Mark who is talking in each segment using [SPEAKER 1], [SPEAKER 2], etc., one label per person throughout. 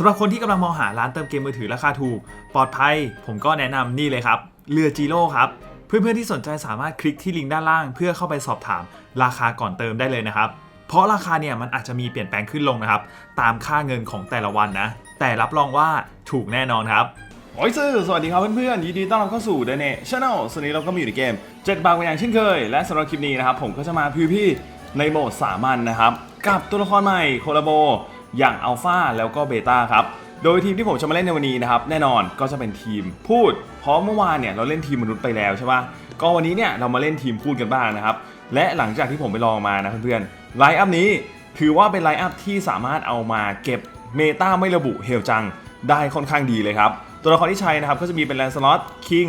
[SPEAKER 1] สำหรับคนที่กำลังมองหาร้านเติมเกมมือถือราคาถูก ปลอดภัย ผมก็แนะนำนี่เลยครับ เรือจีโร่ครับ เพื่อนๆที่สนใจสามารถคลิกที่ลิงก์ด้านล่าง เพื่อเข้าไปสอบถามราคาก่อนเติมได้เลยนะครับ เพราะราคาเนี่ยมันอาจจะมีเปลี่ยนแปลงขึ้นลงนะครับ ตามค่าเงินของแต่ละวันนะ แต่รับรองว่าถูกแน่นอนครับ
[SPEAKER 2] โอ้ยซื่อสวัสดีครับเพื่อนๆ ยินดีต้อนรับเข้าสู่เดเน่ช n แนลสวัสดีเราก็มีอยู่ในเกม 7 บางอย่างเช่นเคย และสำหรับคลิปนี้นะครับผมก็จะมาพิวพี่ในโหมดสามัญนนะครับ กับตัวละครใหม่โคลาโบ อย่างอัลฟาแล้วก็เบต้าครับโดยทีมที่ผมจะมาเล่นในวันนี้นะครับแน่นอนก็จะเป็นทีมพูด เพราะเมื่อวานเนี่ยเราเล่นทีมมนุษย์ไปแล้วใช่ปะก็วันนี้เนี่ยเรามาเล่นทีมพูดกันบ้างนะครับและหลังจากที่ผมไปลองมานะเพื่อนๆไลน์อัพนี้ถือว่าเป็นไลน์อัพที่สามารถเอามาเก็บเมตาไม่ระบุเฮลจังได้ค่อนข้างดีเลยครับ ตัวละครที่ใช้นะครับก็จะมีเป็นแลนสลอตคิง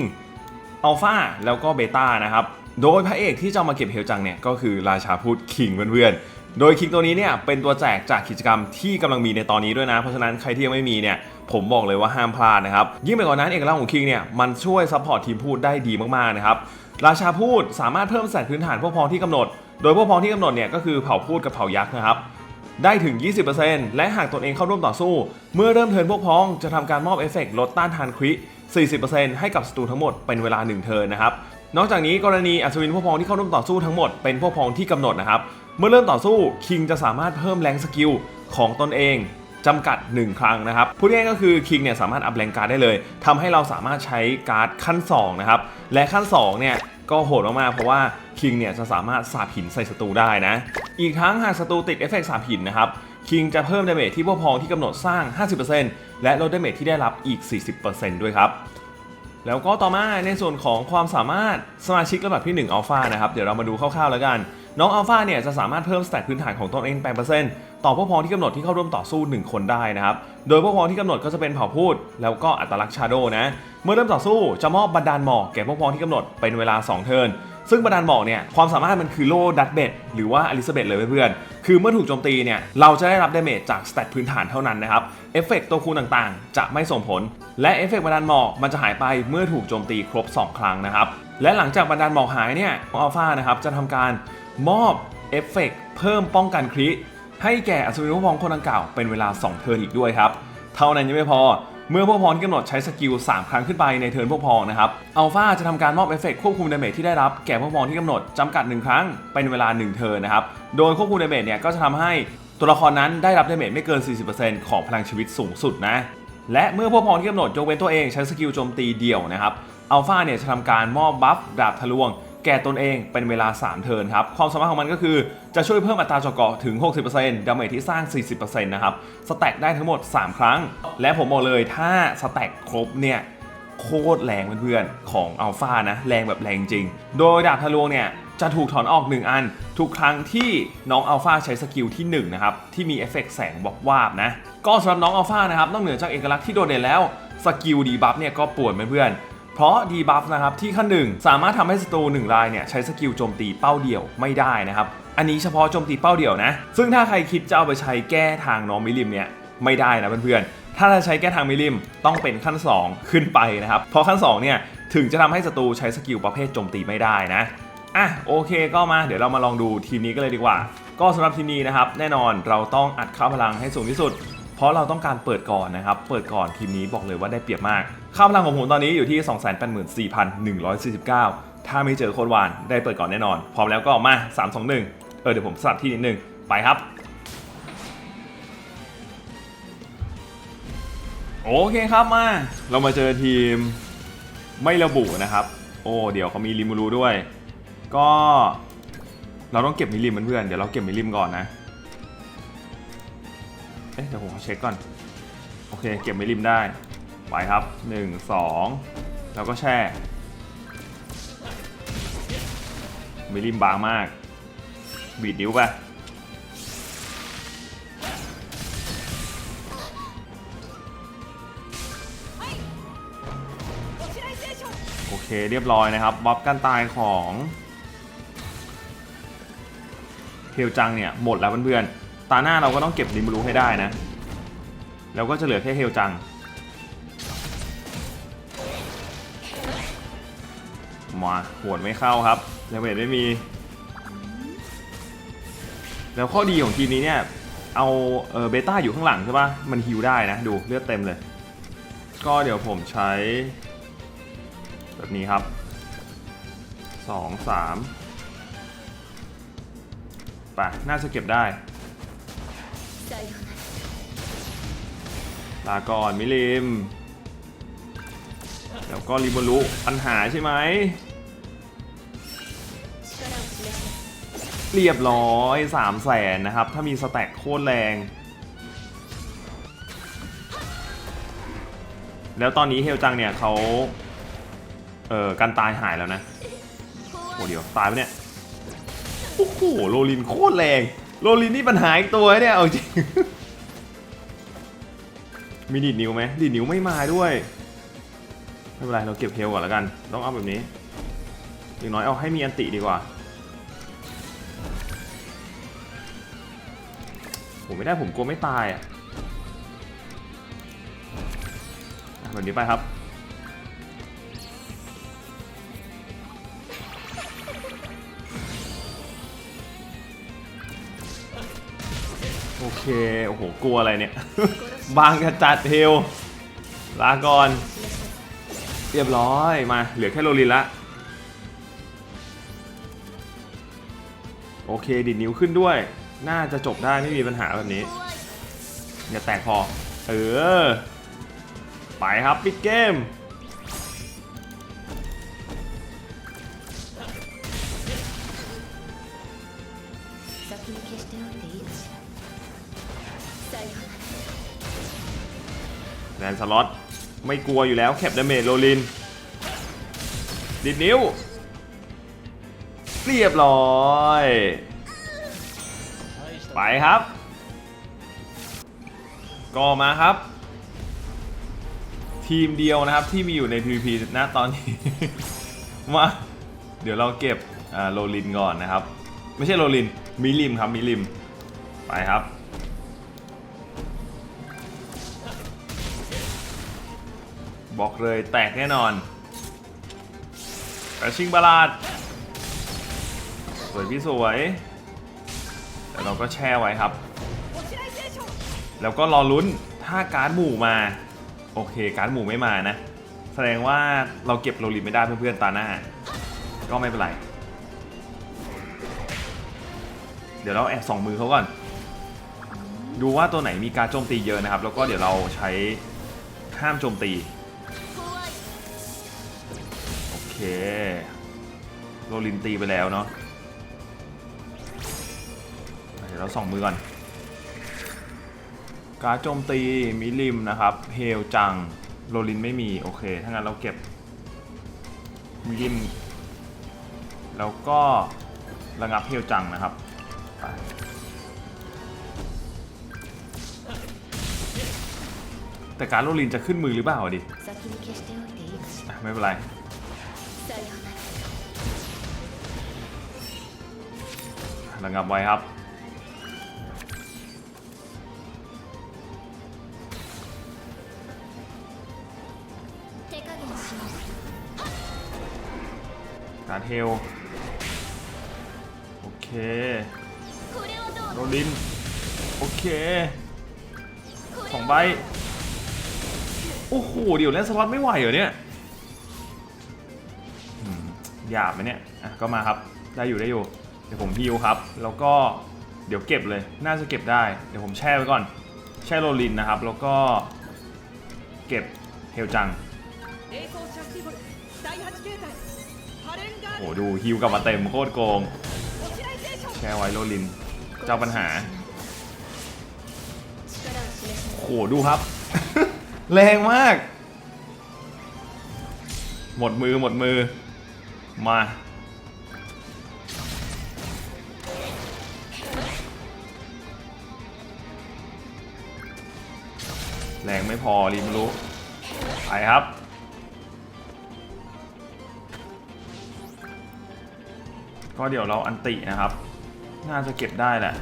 [SPEAKER 2] อัลฟาแล้วก็เบต้านะครับโดยพระเอกที่จะมาเก็บเฮลจังเนี่ยก็คือราชาพูดคิงเพื่อนๆ โดยคิงตัวนี้เนี่ยเป็นตัวแจกจากกิจกรรมที่กำลังมีในตอนนี้ด้วยนะ เพราะฉะนั้นใครที่ยังไม่มีเนี่ยผมบอกเลยว่าห้ามพลาดนะครับ ยิ่งไปกว่านั้นเอกลักษณ์ของคิงเนี่ยมันช่วยซัพพอร์ตทีมพูดได้ดีมากๆนะครับราชาพูดสามารถเพิ่มแสงพื้นฐานพวกพ้องที่กำหนด โดยพวกพ้องที่กำหนดเนี่ยก็คือเผ่าพูดกับเผ่ายักษ์นะครับได้ถึง 20%และหากตนเองเข้าร่วมต่อสู้ เมื่อเริ่มเทินพวกพ้องจะทำการมอบเอฟเฟกต์ลดต้านทานคริ40%ให้กับศัตรูทั้งหมดเป็นเวลา 1 เทินนะครับนอกจากนี้กรณีอัศวินพวกพ้องที่เข้าร่วมต่อสู้ทั้งหมดเป็นพวกพ้องที่กำหนดนะครับ เมื่อเริ่มต่อสู้คิงจะสามารถเพิ่มแรงสกิลของตนเองจำกัด 1 ครั้งนะครับพูดง่ายก็คือคิงเนี่ยสามารถอัพแรงการ์ดได้เลยทำให้เราสามารถใช้การ์ดขั้น2นะครับและขั้น2เนี่ยก็โหดมากๆเพราะว่าคิงเนี่ยจะสามารถสาบหินใส่ศัตรูได้นะ อีกทั้งหากศัตรูติดเอฟเฟกต์สาบหินนะครับคิงจะเพิ่มดาเมจที่พวกพ้องที่กำหนดสร้าง 50%และลดดาเมจที่ได้รับอีก 40%ด้วยครับแล้วก็ต่อมาในส่วนของความสามารถสมาชิกระดับที่1อัลฟานะครับเดี๋ยวเรามาดูคร่าวๆแล้วกัน น้องอัลฟาเนี่ยจะสามารถเพิ่มสแตทพื้นฐานของตนเอง 8%ต่อพวกพ้องที่กำหนดที่เข้าร่วมต่อสู้ 1 คนได้นะครับ โดยพวกพ้องที่กำหนดก็จะเป็นเผ่าพูด แล้วก็อัตลักษณ์ชาโดนะ เมื่อเริ่มต่อสู้จะมอบบันดาลหมอกแก่พวกพ้องที่กำหนดเป็นเวลา 2 เทิร์นซึ่งบันดาลหมอกเนี่ยความสามารถมันคือโล่ดัตเบดหรือว่าอลิซาเบธเลยเพื่อนๆคือเมื่อถูกโจมตีเนี่ยเราจะได้รับดาเมจจากสแตทพื้นฐานเท่านั้นนะครับเอฟเฟกต์ตัวคูณต่างๆ จะไม่ส่งผล และเอฟเฟกต์บันดาลหมอกมันจะหายไปเมื่อถูกโจมตีครบ 2 ครั้งนะครับและหลังจากบันดาลหมอกหายเนี่ยอัลฟานะครับจะทำการ มอบเอฟเฟกต์เพิ่มป้องกันคริให้แก่อัศวินพวกพ้องคนดังกล่าวเป็นเวลา 2 เทิร์นอีกด้วยครับ เท่านั้นยังไม่พอเมื่อพวกพ้องกำหนดใช้สกิล 3 ครั้งขึ้นไปในเทิร์นพวกพ้องนะครับอัลฟาจะทำการมอบเอฟเฟกต์ควบคุมดาเมจที่ได้รับแก่พวกพ้องที่กำหนดจำกัด 1 ครั้งเป็นเวลา 1 เทิร์นนะครับ โดยควบคุมดาเมจเนี่ยก็จะทำให้ตัวละครนั้นได้รับดาเมจไม่เกิน 40%ของพลังชีวิตสูงสุดนะ และเมื่อพวกพ้องที่กำหนดยกเว้นตัวเองใช้สกิลโจมตีเดี่ยวนะครับอัลฟาเนี่ยจะทำการมอบบัฟดาบทะลวง แก่ตนเองเป็นเวลา 3 เทิร์นครับ ความสามารถของมันก็คือจะช่วยเพิ่มอัตราจาะเกราะถึง 60%ดาเมจที่สร้าง 40%นะครับ สแต็กได้ทั้งหมด 3 ครั้ง และผมบอกเลยถ้าสแต็กครบเนี่ยโคตรแรงเพื่อนๆ ของอัลฟานะ แรงแบบแรงจริง โดยดาบทะลวงเนี่ยจะถูกถอนออก 1 อัน ทุกครั้งที่น้องอัลฟาใช้สกิลที่1นะครับที่มีเอฟเฟกต์แสงวับวาบนะ ก็สำหรับน้องอัลฟานะครับนอกเหนือจากเอกลักษณ์ที่โดดเด่นแล้วสกิลดีบัฟเนี่ยก็ป่วนเพื่อน เพราะดีบัฟนะครับที่ขั้นหนึ่งสามารถทำให้ศัตรูหนึ่งรายเนี่ยใช้สกิลโจมตีเป้าเดี่ยวไม่ได้นะครับ อันนี้เฉพาะโจมตีเป้าเดี่ยวนะ ซึ่งถ้าใครคิดจะเอาไปใช้แก้ทางน้องมิลิมเนี่ยไม่ได้นะเพื่อนๆ ถ้าจะใช้แก้ทางมิลิมต้องเป็นขั้น 2 ขึ้นไปนะครับ เพราะขั้น2เนี่ยถึงจะทำให้ศัตรูใช้สกิลประเภทโจมตีไม่ได้นะ อะโอเคก็มาเดี๋ยวเรามาลองดูทีมนี้กันเลยดีกว่า ก็สำหรับทีมนี้นะครับแน่นอนเราต้องอัดค่าพลังให้สูงที่สุด เพราะเราต้องการเปิดก่อนนะครับ เปิดก่อนทีมนี้บอกเลยว่าได้เปรียบมากค่าพลังของผมตอนนี้อยู่ที่ 284,149 ถ้าไม่เจอโคดวานได้เปิดก่อนแน่นอน พร้อมแล้วก็มา 3 2 1 เออเดี๋ยวผมสลับที่นิดนึง ไปครับ โอเคครับมา เรามาเจอทีมไม่ระบุนะครับ โอ้เดี๋ยวเขามีริมูรูด้วย ก็เราต้องเก็บมิลิมเพื่อนเดี๋ยวเราเก็บมิลิมก่อนนะ อ๊ะเดี๋ยวผมเช็คก่อน โอเค เก็บไมิลลิมได้ไปครับ 1 2 แล้วก็แช่ไมิลลิมบางมาก บีดนิ้วไปโอเคเรียบร้อยนะครับบัฟกันตายของเฮลจังเนี่ย หมดแล้วเพื่อนๆ ตาหน้าเราก็ต้องเก็บริมรูให้ได้นะ แล้วก็จะเหลือแค่เฮลจัง มาหวดไม่เข้าครับเลเวทไม่มี แล้วข้อดีของทีมนี้เนี่ย เอาเออเบต้าอยู่ข้างหลังใช่ปะมันฮิวได้นะ ดูเลือดเต็มเลย ก็เดี๋ยวผมใช้ แบบนี้ครับสองสามไปน่าจะเก็บได้ ลาก่อนมิลิม แล้วก็รีบบลุปัญหาใช่ไหม เรียบร้อย3ามแสนนะครับ ถ้ามีสแต็กโคตรแรง แล้วตอนนี้เฮลจังเนี่ยเขาเอ่อการตายหายแล้วนะโอ้เดี๋ยวตายไปเนี่ย โอ้โหโรลินโคตรแรง โรลินนี่ปัญหาอีกตัวเนี่ยเอาจริง มีดีดนิ้วไหมดีดนิ้วไม่มาด้วยไม่เป็นไรเราเก็บเฮลก่อนแล้วกัน ต้องเอาแบบนี้อย่างน้อยเอาให้มีอันติดีกว่าผมไม่ได้ผมกลัวไม่ตายอะอะแบบนี้ไปครับโอเค โอ้โห กลัวอะไรเนี่ย บางกระจัดเฮลลาก่อน เรียบร้อยมา เหลือแค่โรลินละ โอเคดิดนิ้วขึ้นด้วย น่าจะจบได้ไม่มีปัญหาแบบนี้อย่าแตกพอ เออ ไปครับปิดเกม นสล็อตไม่กลัวอยู่แล้วแคปดาเมจโรลินดิดนิ้ว เรียบร้อย ไปครับ ก็มาครับ ทีมเดียวนะครับที่มีอยู่ใน PVP ณตอนนี้ มาเดี๋ยวเราเก็บโรลินก่อนนะครับ ไม่ใช่โรลินมิลิมครับมิลิม ไปครับ บอกเลยแตกแน่นอนกระชิงบาลาดสวยพี่สวย แต่เราก็แช่ไว้ครับ แล้วก็รอลุ้นถ้าการ์ดหมู่มา โอเค การ์ดหมู่ไม่มานะ แสดงว่าเราเก็บโรลิไม่ได้เพื่อนๆตาหน้า ก็ไม่เป็นไร เดี๋ยวเราแอบส่องมือเขาก่อน ดูว่าตัวไหนมีการโจมตีเยอะนะครับ แล้วก็เดี๋ยวเราใช้ห้ามโจมตี เคโรลินตีไปแล้วเนาะเดี๋ยวเราส่องมือก่อน การโจมตีมิลิมนะครับเฮลจังโรลินไม่มี โอเค ถ้างั้นเราเก็บมิลิม แล้วก็ระงับเฮลจังนะครับแต่การโรลินจะขึ้นมือหรือเปล่าดิ ไม่เป็นไร ระงับไว้ครับการเทลโอเคโรลิน โอเคสองใบ โอ้โห เดี๋ยวเล่นสล็อตไม่ไหวเหรอเนี่ยหยาบไหมเนี่ย อะ ก็มาครับ ได้อยู่ได้อยู่ เดี๋ยวผมฮิวครับ แล้วก็เดี๋ยวเก็บเลย น่าจะเก็บได้ เดี๋ยวผมแช่ไว้ก่อน แช่โรลินนะครับ แล้วก็เก็บเฮลจัง โอ้ดูฮิวกลับมาเต็มโคตรโกง แช่ไว้โรลิน เจ้าปัญหา โอ้ดูครับ แรงมาก หมดมือหมดมือ มา แรงไม่พอรีมรู้ ไปครับ ก็เดี๋ยวเราอันตินะครับ น่าจะเก็บได้แหละ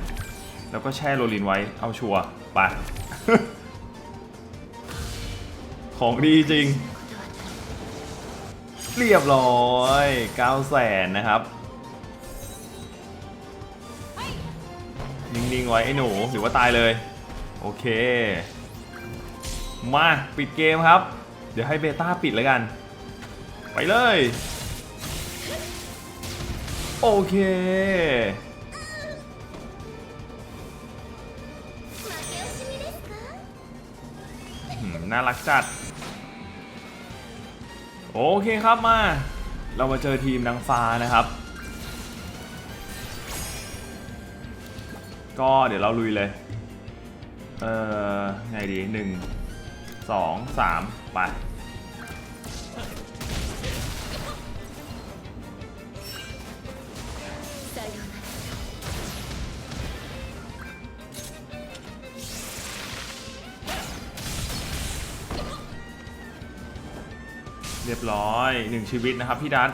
[SPEAKER 2] แล้วก็แช่โรลินไว้เอาชัวร์ไป ของดีจริง เรียบร้อย9แสนนะครับนิ่งๆไว้ไอ้หนูหรือว่าตายเลย โอเค มาปิดเกมครับ เดี๋ยวให้เบต้าปิดแล้วกัน ไปเลย โอเค น่ารักจัด โอเคครับมา เรามาเจอทีมนางฟ้านะครับ ก็เดี๋ยวเราลุยเลย เอ่อ ไงดีหนึ่ง สองสามไปเรียบร้อยหนึ่งชีวิตนะครับพี่ดัต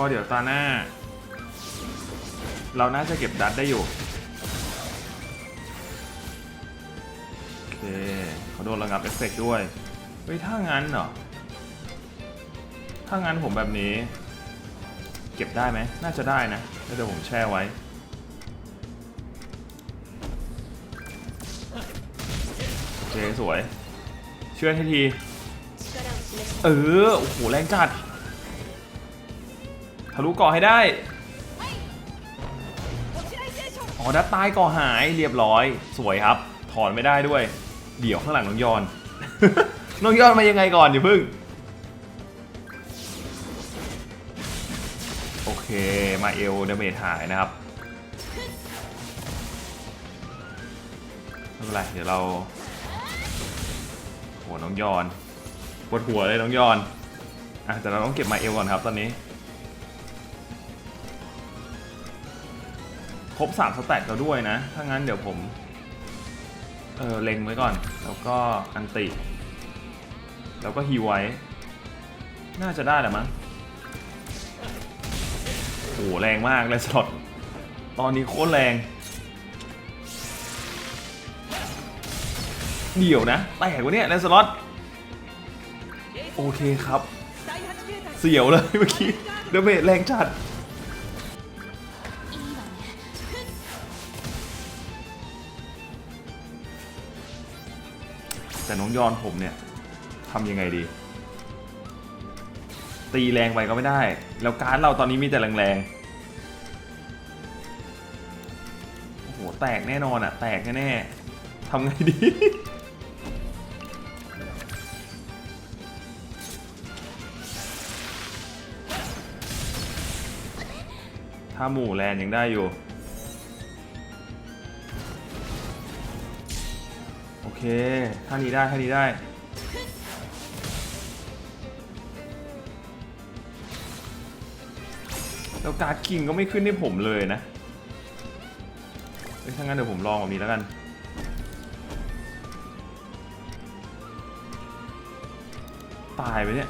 [SPEAKER 2] ก็เดี๋ยวตาหน้า เราน่าจะเก็บดัตได้อยู่ โอเคเขาโดนระงับเอฟเฟกด้วย เฮ้ย ถ้างั้นเหรอ ถ้างั้นผมแบบนี้ เก็บได้ไหม น่าจะได้นะแล้วเดี๋ยวผมแช่ไว้โอเคสวย เชื่อที
[SPEAKER 3] ที
[SPEAKER 2] เออ โอ้โห แรงจัด ทะลุก่อให้ได้ อ๋อดัดตายก่อหายเรียบร้อย สวยครับ ถอนไม่ได้ด้วย เดี๋ยวข้างหลังน้องยอน น้องยอนมายังไงก่อนอย่าพึ่ง โอเค มาเอลดาเมจหายนะครับไม่เป็นไรเดี๋ยวเราหัวน้องยอนปวดหัวเลยน้องยอนอะแต่เราต้องเก็บมาเอลก่อนครับตอนนี้ ครบ 3 สแต็กแล้วด้วยนะ ถ้างั้นเดี๋ยวผม เออเล็งไว้ก่อน แล้วก็อันติ แล้วก็ฮีไว้ น่าจะได้แหละมั้งโอ้แรงมากเลยสล็อตตอนนี้โคตรแรง เดี๋ยวนะแตกวะเนี่ยเลสล็อตโอเคครับ เสียวเลยเมื่อกี้เดเมจแรงจัด แต่น้องยอนผมเนี่ยทำยังไงดี ตีแรงไปก็ไม่ได้ แล้วการ์ดเราตอนนี้มีแต่แรงๆโอ้โหแตกแน่นอนอะแตกแน่ๆทำไงดี ถ้าหมู่แลนยังได้อยู่ เคท่านี้ได้ท่านี้ได้ แล้วการ์ดคิงก็ไม่ขึ้นให้ผมเลยนะถ้างั้นเดี๋ยวผมลองแบบนี้แล้วกัน ตายไปเนี่ย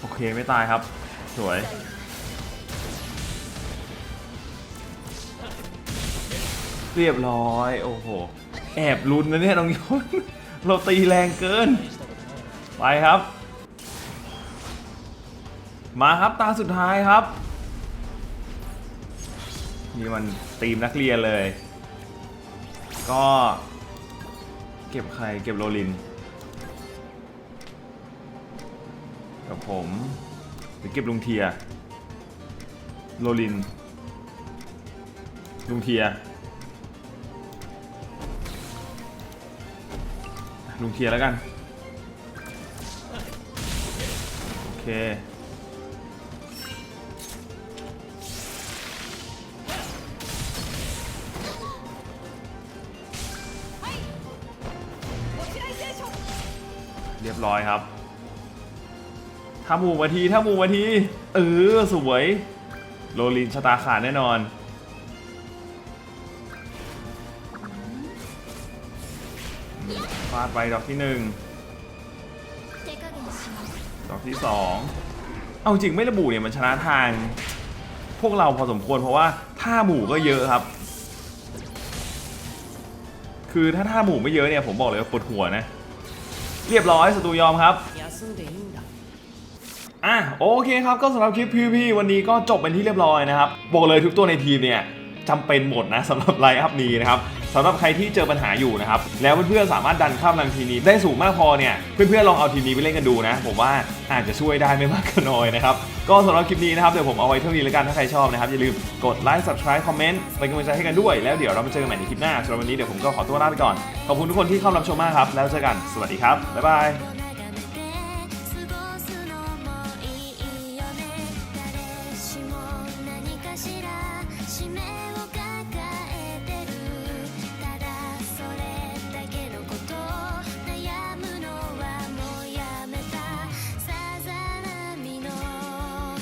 [SPEAKER 2] โอเคไม่ตายครับ สวย เรียบร้อย โอ้โห แอบลุ้นนะเนี่ยน้องยนเราตีแรงเกิน ไปครับ มาครับตาสุดท้ายครับ นี่มันตีมนักเรียนเลย ก็ เก็บใครเก็บโรลิน กับผมหรือเก็บลุงเทีย โรลิน ลุงเทีย ลุงเคียร์แล้วกัน โอเค เรียบร้อยครับถ้ามูมาทีถ้ามูมาที เออ สวย โรลินชะตาขาดแน่นอนาดไปดอกที่หนึ่งดอกที่สองเอาจริงไม่ระบุเนี่ยมันชนะทาง พวกเราพอสมควรเพราะว่าท่าหมู่ก็เยอะครับ คือถ้าท่าหมู่ไม่เยอะเนี่ยผมบอกเลยว่าปวดหัวนะ เรียบร้อยศัตรูยอมครับอะโอเคครับก็สำหรับคลิป PVP วันนี้ก็จบเป็นที่เรียบร้อยนะครับบอกเลยทุกตัวในทีมเนี่ยจำเป็นหมดนะสำหรับไลฟ์อัพนี้นะครับ สำหรับใครที่เจอปัญหาอยู่นะครับ แล้วเพื่อนๆสามารถดันข้ามรังทีนี้ได้สูงมากพอเนี่ย เพื่อนๆลองเอาทีนี้ไปเล่นกันดูนะ ผมว่าอาจจะช่วยได้ไม่มากก็น้อยนะครับ ก็สำหรับคลิปนี้นะครับ เดี๋ยวผมเอาไว้เท่านี้แล้วกันถ้าใครชอบนะครับ อย่าลืมกดไลค์ subscribe คอมเมนต์เป็นกำลังใจให้กันด้วยแล้วเดี๋ยวเรามาเจอกันใหม่ในคลิปหน้าสำหรับวันนี้เดี๋ยวผมก็ขอตัวลาไปก่อนขอบคุณทุกคนที่เข้ารับชมมากครับแล้วเจอกันสวัสดีครับบ๊ายบาย